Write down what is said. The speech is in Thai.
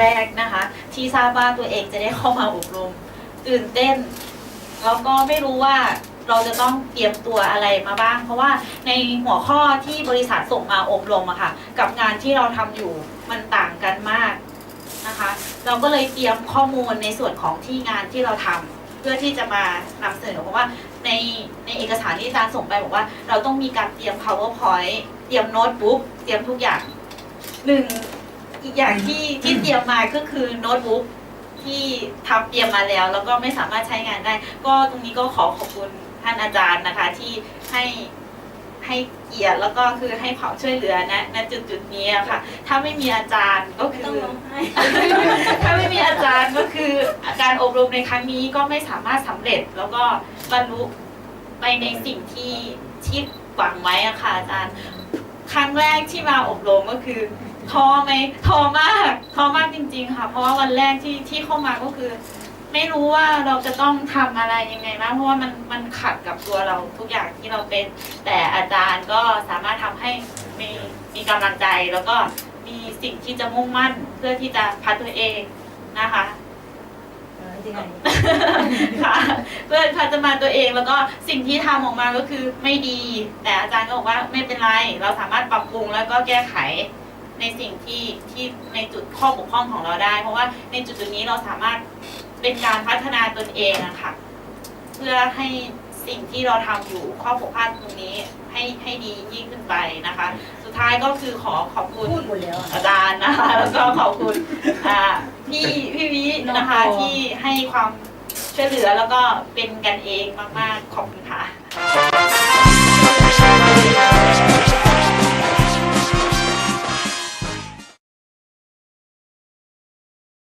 แรกนะคะ ที่ทราบว่าตัวเองจะได้เข้ามาอบรม ตื่นเต้น แล้วก็ไม่รู้ว่าเราจะต้องเตรียมตัวอะไรมาบ้าง เพราะว่าในหัวข้อที่บริษัทส่งมาอบรมอะค่ะ กับงานที่เราทำอยู่มันต่างกันมากนะคะ เราก็เลยเตรียมข้อมูลในส่วนของที่งานที่เราทำเพื่อที่จะมานำเสนอเพราะว่าในในเอกสารที่อาจารย์ส่งไปบอกว่า เราต้องมีการเตรียม powerpoint เตรียมโน้ตบุ๊กเตรียมทุกอย่างหนึ่ง อีกอย่างที่ที่เตรียมมาก็คือโน้ตบุ๊กที่ทำเตรียมมาแล้ว แล้วก็ไม่สามารถใช้งานได้ ก็ตรงนี้ก็ขอขอบคุณท่านอาจารย์นะคะ ที่ให้ให้เกียรติแล้วก็คือให้ความช่วยเหลือนะณจุดจุดๆนี้อะค่ะ ถ้าไม่มีอาจารย์ก็คือ ถ้าไม่มีอาจารย์ก็คือการอบรมในครั้งนี้ก็ไม่สามารถสำเร็จ แล้วก็บรรลุไปในสิ่งที่ที่หวังไว้อะค่ะอาจารย์ ครั้งแรกที่มาอบรมก็คือ ท้อไหมท้อมากท้อมากจริง ๆ ค่ะ เพราะว่าวันแรกที่ที่เข้ามาก็คือ ไม่รู้ว่าเราจะต้องทำอะไรยังไงบ้างเพราะว่ามันมันขัดกับตัวเราทุกอย่างที่เราเป็น แต่อาจารย์ก็สามารถทำให้มีมีกำลังใจแล้วก็มีสิ่งที่จะมุ่งมั่นเพื่อที่จะพัฒตัวเองนะคะจริงค่ะเพื่อพัฒนาตัวเองแล้วก็สิ่งที่ทำออกมาก็คือไม่ดี แต่อาจารย์ก็บอกว่าไม่เป็นไร เราสามารถปรับปรุงแล้วก็แก้ไข ในสิ่งที่ที่ในจุดข้อบกพร่องของเราได้ เพราะว่าในจุดจุดนี้เราสามารถเป็นการพัฒนาตนเองอะค่ะเพื่อให้สิ่งที่เราทำอยู่ข้อบกพร่องตรงนี้ให้ให้ดียิ่งขึ้นไปนะคะ สุดท้ายก็คือขอขอบคุณพูดหมดแล้วอะอาจารย์นะคะ แล้วก็ขอบคุณอ่าพี่พี่วินะคะน้องปอที่ให้ความช่วยเหลือแล้วก็เป็นกันเองมาก ๆ ขอบคุณค่ะ